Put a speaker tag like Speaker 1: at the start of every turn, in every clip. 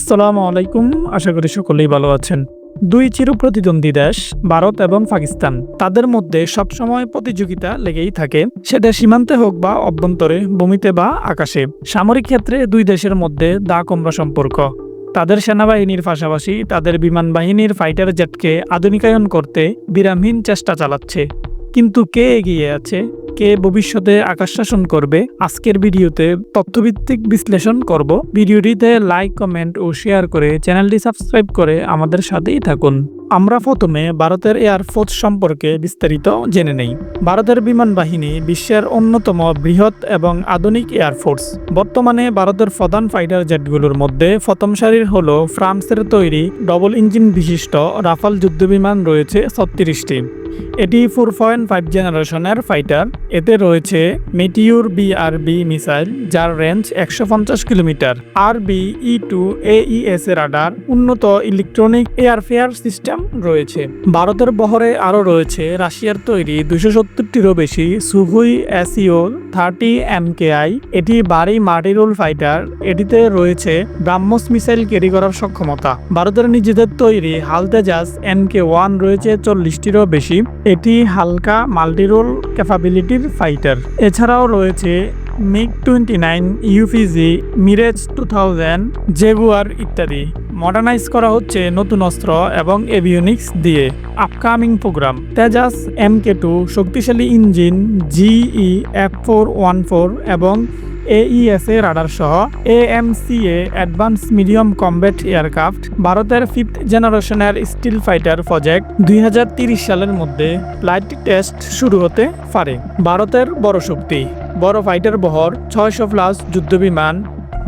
Speaker 1: আসসালামু আলাইকুম। আশা করি সকলেই ভালো আছেন। দুই চির প্রতিদ্বন্দ্বী দেশ, ভারত এবং পাকিস্তান, তাদের মধ্যে সবসময় প্রতিযোগিতা লেগেই থাকে। সেটা সীমান্তে হোক বা অভ্যন্তরে, ভূমিতে বা আকাশে। সামরিক ক্ষেত্রে দুই দেশের মধ্যে দা কমরা সম্পর্ক। তাদের সেনাবাহিনীর পাশাপাশি তাদের বিমান বাহিনীর ফাইটার জেটকে আধুনিকায়ন করতে বিরামহীন চেষ্টা চালাচ্ছে। কিন্তু কে এগিয়ে আছে? কে ভবিষ্যতে আকাশ শাসন করবে, আজকের ভিডিওতে তথ্যভিত্তিক বিশ্লেষণ করব। ভিডিওটিতে লাইক কমেন্ট ও শেয়ার করে চ্যানেলটি সাবস্ক্রাইব করে আমাদের সাথেই থাকুন। আমরা প্রথমে ভারতের এয়ারফোর্স সম্পর্কে বিস্তারিত জেনে নেই। ভারতের বিমান বাহিনী বিশ্বের অন্যতম বৃহৎ এবং আধুনিক এয়ারফোর্স বর্তমানে ভারতের প্রধান ফাইটার জেটগুলোর মধ্যে প্রথম সারির হল ফ্রান্সের তৈরি ডবল ইঞ্জিন বিশিষ্ট রাফাল যুদ্ধবিমান রয়েছে ছত্রিশটি। এটি ফোর পয়েন্ট ফাইভ জেনারেশনের ফাইটার এতে রয়েছে মেটিউর বিআরবি মিসাইল যার রেঞ্জ একশো পঞ্চাশ kilometre. R B E two AESA এর রাডার উন্নত ইলেকট্রনিক এয়ারফেয়ার সিস্টেম রয়েছে। ভারতের বহরে আরও রয়েছে রাশিয়ার তৈরি দুশো সত্তরটিরও বেশি সুহুই এসিও থার্টি এমকেআই এটি বাড়ি মার্টিরোল ফাইটার। এটিতে রয়েছে ব্রাহ্মস মিসাইল ক্যারি করার সক্ষমতা। ভারতের নিজেদের তৈরি হালতেজাজ এনকে ওয়ান রয়েছে চল্লিশটিরও বেশি। এটি হালকা মাল্টিরোল ক্যাপাবিলিটির ফাইটার। এছাড়াও রয়েছে MiG twenty nine UPG, Mirage two thousand, Jaguar ইত্যাদি। মডার্নাইজ করা হচ্ছে নতুন অস্ত্র এবং এভিওনিক্স দিয়ে upcoming programme. Tejas M K two শক্তিশালী engine GE F four one four এবং এইএসএ রাডার সহ AMCA advance medium combat aircraft ভারতের ফিফথ জেনারেশনের স্টিল ফাইটার প্রজেক্ট দুই সালের মধ্যে ফ্লাইট টেস্ট শুরু হতে পারে। ভারতের বড় শক্তি। বড় ফাইটার বহর ছয়শো প্লাস যুদ্ধবিমান,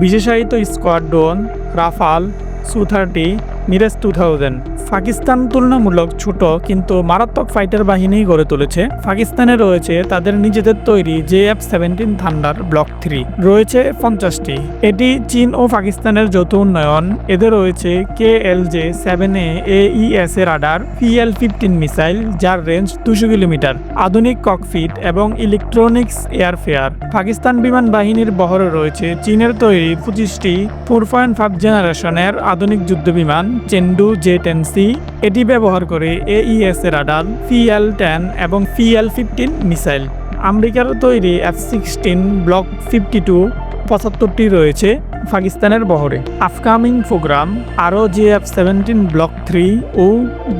Speaker 1: বিশেষায়িত squadron, Rafale Su thirty Mirage two thousand Pakistan তুলনামূলক ছোট, কিন্তু মারাত্মক ফাইটার বাহিনী গড়ে তুলেছে। পাকিস্তানে রয়েছে তাদের নিজেদের তৈরি J F seventeen thunder block three রয়েছে পঞ্চাশটি। এটি চীন ও পাকিস্তানের যৌথ উন্নয়ন। এদের রয়েছে কে এল জে সেভেন এ এইএস এর রাডার পিএল ফিফটিন মিসাইল যার রেঞ্জ দুশো কিলোমিটার। আধুনিক ককফিট এবং ইলেকট্রনিক্স এয়ারফেয়ার পাকিস্তান বিমান বাহিনীর বহরে রয়েছে চীনের তৈরি পঁচিশটি ফোর পয়েন্ট ফাইভ জেনারেশনের আধুনিক যুদ্ধবিমান চেন্ডু, জে টেন সি এটি ব্যবহার করে এইএস এর রাডার পিএল টেন এবং পিএল ফিফটিন মিসাইল। আমেরিকার তৈরি F sixteen block fifty two পঁচাত্তরটি রয়েছে পাকিস্তানের বহরে। আপকামিং প্রোগ্রাম আরও J F seventeen block three ও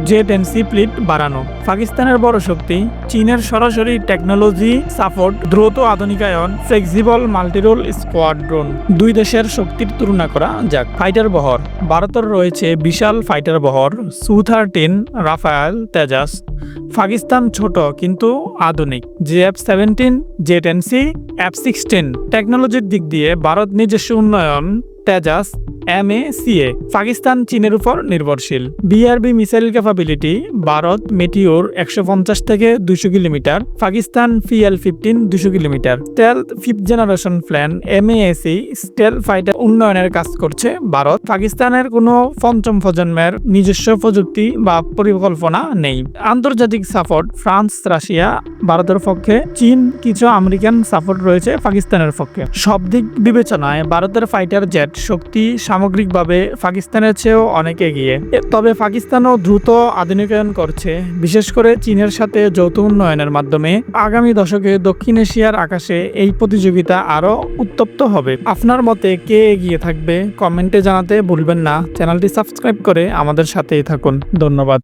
Speaker 1: জে টেন সি প্লিট বাড়ানো। পাকিস্তানের বড় শক্তি, চীনের সরাসরি টেকনোলজি সাপোর্ট দ্রুত আধুনিকায়ন ফ্লেক্সিবল মাল্টিরোল স্কোয়াড্রন দুই দেশের শক্তির তুলনা করা যাক। ফাইটার বহর, ভারতের রয়েছে বিশাল ফাইটার বহর সু থার্টিন রাফায়েল তেজাস পাকিস্তান ছোট কিন্তু আধুনিক। J F seventeen jet N C F sixteen টেকনোলজির দিক দিয়ে ভারত নিজস্ব উন্নয়ন, Tejas M A CA Pakistan চীনের উপর নির্ভরশীল। BVR missile capability, Bharat meteor একশো পঞ্চাশ থেকে দুশো কিলোমিটার, পাকিস্তান ফিএল ফিফটিন দুশো kilometre. Stealth fifth generation plan, M AC stealth fighter উন্নয়নের কাজ করছে ভারত। পাকিস্তানের কোনো পঞ্চম প্রজন্মের নিজস্ব প্রযুক্তি বা পরিকল্পনা নেই। আন্তর্জাতিক সাপোর্ট, ফ্রান্স, রাশিয়া, ভারতের পক্ষে। চীন, কিছু আমেরিকান সাপোর্ট রয়েছে পাকিস্তানের পক্ষে। সব দিক বিবেচনায় ভারতের ফাইটার জেট শক্তি সামগ্রিকভাবে পাকিস্তানের চেয়েও অনেক এগিয়ে। তবে পাকিস্তানও দ্রুত আধুনিকায়ন করছে, বিশেষ করে চীনের সাথে যৌথ উন্নয়নের মাধ্যমে। আগামী দশকে দক্ষিণ এশিয়ার আকাশে এই প্রতিযোগিতা আরও উত্তপ্ত হবে। আপনার মতে কে এগিয়ে থাকবে? কমেন্টে জানাতে ভুলবেন না। চ্যানেলটি সাবস্ক্রাইব করে আমাদের সাথেই থাকুন। ধন্যবাদ।